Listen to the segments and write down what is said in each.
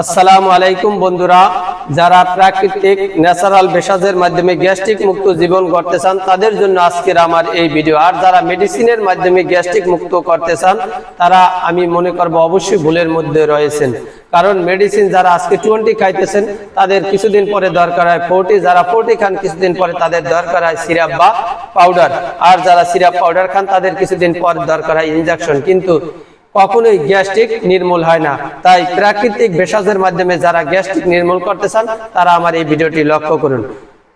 আসসালামু আলাইকুম বন্ধুরা, যারা প্রাকৃতিক ন্যাচারাল বেসাজের মাধ্যমে গ্যাস্ট্রিক মুক্ত জীবন করতে চান, তাদের জন্য আজকের আমার এই ভিডিও। আর যারা মেডিসিনের মাধ্যমে গ্যাস্ট্রিক মুক্ত করতে চান, তারা আমি মনে করব অবশ্যই ভুলের মধ্যে রয়েছেন। কারণ মেডিসিন যারা আজকে টোয়েন্টি খাইতেছেন, তাদের কিছুদিন পরে দরকার হয় ফোর্টি, যারা ফোর্টি খান কিছুদিন পরে তাদের দরকার হয় সিরাপ বা পাউডার। আর যারা সিরাপ পাউডার খান, তাদের কিছুদিন পর দরকার হয় ইনজেকশন। কিন্তু কখনোই গ্যাস্ট্রিক নির্মূল হয় না। তাই প্রাকৃতিক ভেষজের মাধ্যমে যারা গ্যাস্ট্রিক নির্মূল করতে চান, তারা আমার এই ভিডিওটি লক্ষ্য করুন।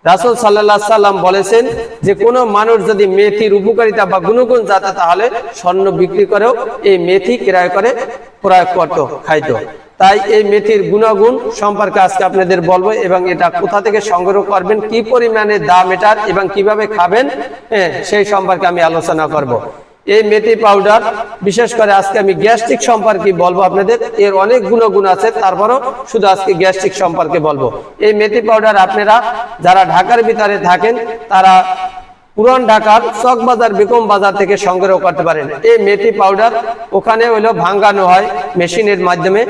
রাসুল সাল্লাহ সাল্লাম বলেছেন যে, কোনো মানুষ যদি মেথির উপকারিতা বা গুণগুণ যাতে তাহলে স্বর্ণ বিক্রি করেও এই মেথি ক্রয় করে প্রয়োগ করতো, খাইতো। তাই এই মেথির গুণাগুণ সম্পর্কে আজকে আপনাদের বলব এবং এটা কোথা থেকে সংগ্রহ করবেন, কি পরিমাণে দাম এটার এবং কীভাবে খাবেন হ্যাঁ সেই সম্পর্কে আমি আলোচনা করব। এই মেথি পাউডার, বিশেষ করে আজকে আমি গ্যাস্ট্রিক সম্পর্কে বলব আপনাদের। এর অনেক গুণগুণ আছে, তারপরও শুধু আজকে গ্যাস্ট্রিক সম্পর্কে বলব। এই মেথি পাউডার আপনারা, যারা ঢাকার ভিতরে থাকেন, তারা পুরান ঢাকার চক বাজার বেগম বাজার থেকে সংগ্রহ করতে পারেন। এই মেথি পাউডার ওখানে হইল ভাঙ্গানো হয় মেশিনের মাধ্যমে।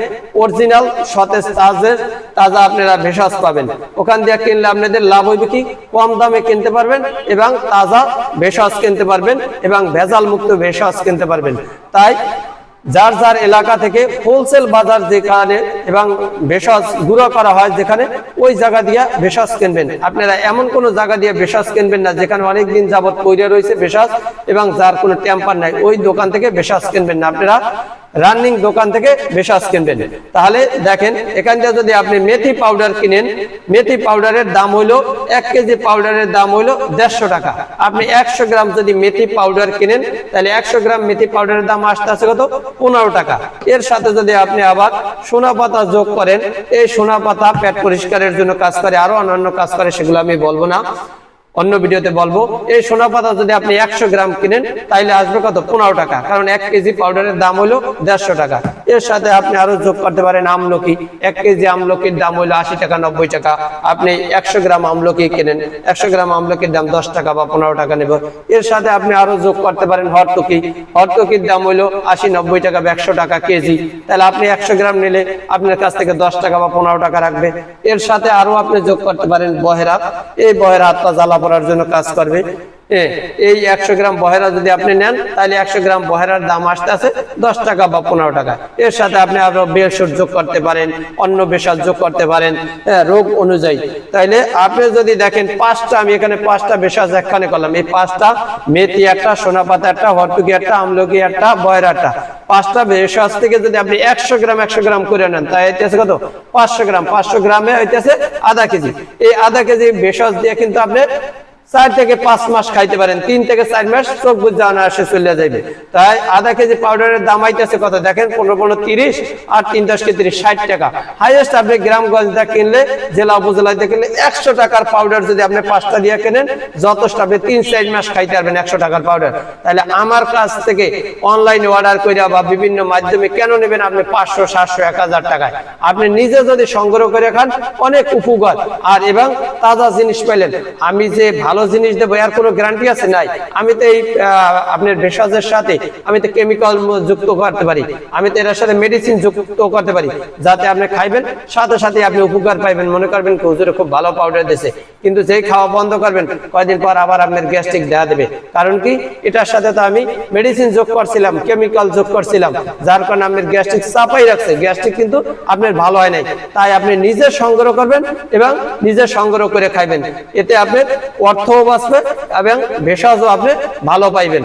অরিজিনাল সতেজ তাজের তাজা আপনারা ভেষজ পাবেন। ওখান দিয়ে কিনলে আপনাদের লাভ হইবে কি? কম দামে কিনতে পারবেন এবং তাজা ভেষজ কিনতে পারবেন এবং ভেজাল মুক্ত ভেষজ কিনতে পারবেন। তাই যার যার এলাকা থেকে হোলসেল বাজার যেখানে এবং ভেষজ গুঁড়ো করা হয় যেখানে, ওই জায়গা দিয়ে ভেষজ কিনবেন। আপনারা এমন কোন জায়গা দিয়ে ভেষজ কিনবেন না, যেখানে অনেক দিন যাবৎ পইরে রয়েছে ভেষজ এবং যার কোনো টেম্পার নাই, ওই দোকান থেকে ভেষজ কিনবেন না। আপনারা রানিং দোকান থেকে ভেষজ কিনবেন। তাহলে দেখেন, এখান থেকে যদি আপনি মেথি পাউডার কিনেন, মেথি পাউডারের দাম হইল এক কেজি পাউডারের দাম হইল দেড়শো টাকা। আপনি একশো গ্রাম যদি মেথি পাউডার কিনেন, তাহলে একশো গ্রাম মেথি পাউডারের দাম আসতে আছে কত? পনেরো টাকা। এর সাথে যদি আপনি আবার সোনা পাতা যোগ করেন, এই সোনা পাতা পেট পরিষ্কারের জন্য কাজ করে, আরও অন্যান্য কাজ করে, সেগুলো আমি বলব না। অন্য ভিডিওতে বলব, এই সোনা পাতা যদি আপনি একশো গ্রাম কিনেন, তাইলে আসবে কত? পনেরো টাকা। কারণ এক কেজি পাউডারের দাম হলো দেড়শো টাকা। এর সাথে আপনি আরও যোগ করতে পারেন আমলকি। এক কেজি আমলকির দাম হলো আশি টাকা, নব্বই টাকা। আপনি একশো গ্রাম আমলকি কেনেন, একশো গ্রাম আমলকির দাম দশ টাকা বা পনেরো টাকা নেব। এর সাথে আপনি আরও যোগ করতে পারেন হরতকি। হরতকির দাম হলো আশি, নব্বই টাকা বা একশো টাকা কেজি। তাহলে আপনি একশো গ্রাম নিলে আপনার কাছ থেকে দশ টাকা বা পনেরো টাকা রাখবে। এর সাথে আরও আপনি যোগ করতে পারেন বহেরাত। এই বহেরাত বা জ্বালা করার জন্য কাজ করবে। এই একশো গ্রাম বহেরা যদি আপনি নেন, তাহলে একশো গ্রাম বহেরার দাম আসতে আছে দশ টাকা বা পনেরো টাকা। এর সাথে আপনি আরও বেসর যোগ করতে পারেন অন্য বেসার যোগ করতে পারেন রোগ অনুযায়ী। তাইলে আপনি যদি দেখেন পাঁচটা, আমি এখানে পাঁচটা বেসাজ একখানে করলাম। এই পাঁচটা মেথি একটা সোনা পাতা একটা হরটুকি একটা, আমলকি একটা বয়রা একটা। পাঁচটা বেসাজ থেকে যদি আপনি একশো গ্রাম একশো গ্রাম করে নেন তাই হইতেছে কত? পাঁচশো গ্রাম। পাঁচশো গ্রামে হইতেছে আধা কেজি। এই আধা কেজি বেসাজ দিয়ে কিন্তু আপনি চার থেকে পাঁচ মাস খাইতে পারেন, তিন থেকে চার মাস চোখ বুঝে অনায়াসে চলে যাবে তাই আধা কেজি পাউডারের দাম আইতেছে কত? দেখেন, পনেরো পনেরো, তিরিশ আর তিন দশ কে তিরিশ, ষাট টাকা। হাইয়েস্ট আপনি গ্রামগঞ্জটা কিনলে, জেলা উপজেলায় কিনলে একশো টাকার পাউডার যদি আপনি পাঁচটা দিয়ে কেনেন, যথেষ্ট আপনি তিন, চার মাস খাইতে পারবেন একশো টাকার পাউডার তাহলে আমার কাছ থেকে অনলাইনে অর্ডার করে বা বিভিন্ন মাধ্যমে কেন নেবেন আপনি পাঁচশো, সাতশো, এক হাজার টাকায়? আপনি নিজে যদি সংগ্রহ করে খান, অনেক উপকার। আর এবং তাজা জিনিস পেলেন। আমি যে ভালো জিনিস দেবো, এর কোনো গ্যারান্টি আছে নাই। আমি তো এই আপনার ভেষজের সাথে আমি তো কেমিক্যাল যুক্ত করতে পারি। আমি তো এর সাথে মেডিসিন যুক্ত করতে পারি, যাতে আপনি খাইবেন, সাথে সাথে আপনি উপকার পাইবেন। মনে করবেন হুজুরে খুব ভালো পাউডার দিয়েছে কিন্তু যেই খাওয়া বন্ধ করবেন, কয়দিন পর আবার আপনার গ্যাস্ট্রিক দেওয়া দেবে। কারণ কি? এটার সাথে তো আমি মেডিসিন যোগ করছিলাম কেমিক্যাল যোগ করছিলাম, যার কারণে আপনার গ্যাস্ট্রিক চাপাই রাখছে। গ্যাস্ট্রিক কিন্তু আপনার ভালো হয় নাই। তাই আপনি নিজে সংগ্রহ করবেন এবং নিজে সংগ্রহ করে খাইবেন। এতে আপনার অর্থ বাঁচবে এবং ভেষজও আপনি ভালো পাইবেন।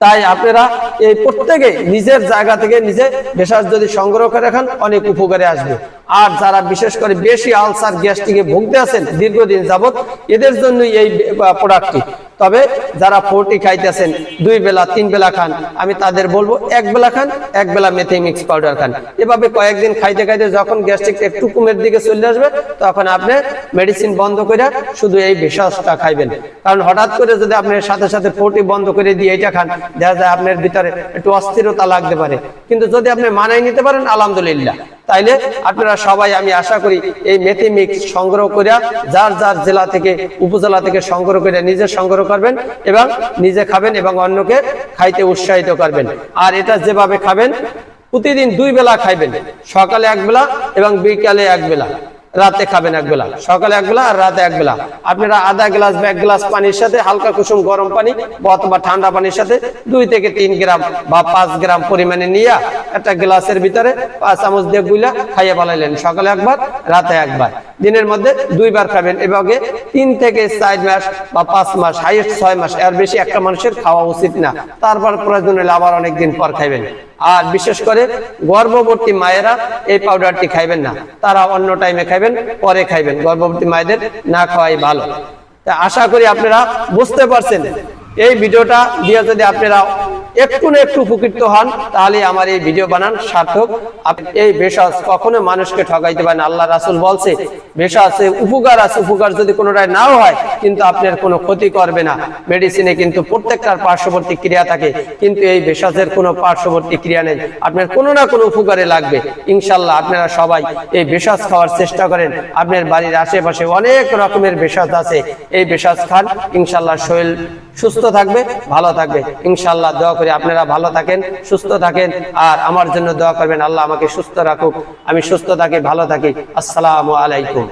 তাই আপনারা এই প্রত্যেকে নিজের জায়গা থেকে নিজে ভেষজ যদি সংগ্রহ করে রাখেন অনেক উপকারে আসবে। আর যারা বিশেষ করে বেশি আলসার গ্যাস্ট্রিকে ভুগতে আছেন দীর্ঘদিন যাবৎ, এদের জন্যই এই প্রোডাক্টটি তবে যারা ফোরটি খাইতেছেন, দুই বেলা, তিন বেলা খান, আমি তাদের বলব, এক বেলা খান, এক বেলা মেথি মিক্স পাউডার খান। এভাবে কয়েকদিন খাইতে খাইতে যখন গ্যাস্ট্রিক একটু কুমের দিকে চলে আসবে, তখন আপনি মেডিসিন বন্ধ করে শুধু এই ভেষজটা খাইবেন। কারণ হঠাৎ করে যদি আপনার সাথে সাথে ফোরটি বন্ধ করে দিয়ে এটা খান, দেখা যায় আপনার ভিতরে একটু অস্থিরতা লাগতে পারে। কিন্তু যদি আপনি মানায় নিতে পারেন, আলহামদুলিল্লাহ। তাইলে আপনারা সবাই আমি আশা করি এই মেথি মিক্স সংগ্রহ করিয়া যার যার জেলা থেকে, উপজেলা থেকে সংগ্রহ করিয়া নিজে সংগ্রহ করবেন এবং নিজে খাবেন এবং অন্যকে খাইতে উৎসাহিত করবেন। আর এটা যেভাবে খাবেন, প্রতিদিন দুই বেলা খাইবেন, সকালে এক বেলা এবং বিকালে এক বেলা। রাতে খাবেন এক বেলা। সকালে এক বেলা আর রাতে এক বেলা। আপনারা আধা গ্লাস বা এক গ্লাস পানির সাথে হালকা কুসুম গরম পানি অথবা ঠান্ডা পানির সাথে দুই থেকে তিন গ্রাম বা পাঁচ গ্রাম পরিমাণে নিয়ে একটা গ্লাসের ভিতরে পাঁচ চামচ দিয়ে গুলা খাইয়ে পালাইলেন সকালে একবার, রাতে একবার। দিনের মধ্যে দুইবার খাবেন। এভাবে তিন থেকে চার মাস বা পাঁচ মাস হাইয়েস্ট ছয় মাস। এর বেশি একটা মানুষের খাওয়া উচিত না। তারপর প্রয়োজন হলে আবার অনেকদিন পর খাইবেন। আর বিশেষ করে গর্ভবতী মায়েরা এই পাউডারটি খাইবেন না। তারা অন্য টাইমে খাইবেন, পরে খাইবেন। গর্ভবতী মায়েদের না খাওয়াই ভালো। তা আশা করি আপনারা বুঝতে পারছেন। এই ভিডিওটা দিয়ে যদি আপনারা একটু না একটু উপকৃত হন, তাহলে আমার এই ভিডিও বানান সার্থক। এই ভেষজ কখনো মানুষকে ঠকাইতে পারেন আল্লাহ রাসুল বলছে, ভেষজ উপকার আছে, উপকার যদি কোনোটাই নাও হয়, কিন্তু আপনার কোনো ক্ষতি করবে না। মেডিসিনে কিন্তু প্রত্যেকটার পার্শ্ববর্তী ক্রিয়া থাকে, কিন্তু এই ভেষজের কোনো পার্শ্ববর্তী ক্রিয়া নেই। আপনার কোনো না কোনো উপকারে লাগবে। ইনশাল্লাহ আপনারা সবাই এই ভেষজ খাওয়ার চেষ্টা করেন। আপনার বাড়ির আশেপাশে অনেক রকমের ভেষজ আছে। এই ভেষজ খান। ইনশাল্লাহ শরীর সুস্থ থাকবে, ভালো থাকবে। ইনশাল্লাহ দোয়া করি আপনারা ভালো থাকেন, সুস্থ থাকেন। আর আমার জন্য দোয়া করবেন, আল্লাহ আমাকে সুস্থ রাখুক। আমি সুস্থ থাকি, ভালো থাকি। আসসালামু আলাইকুম।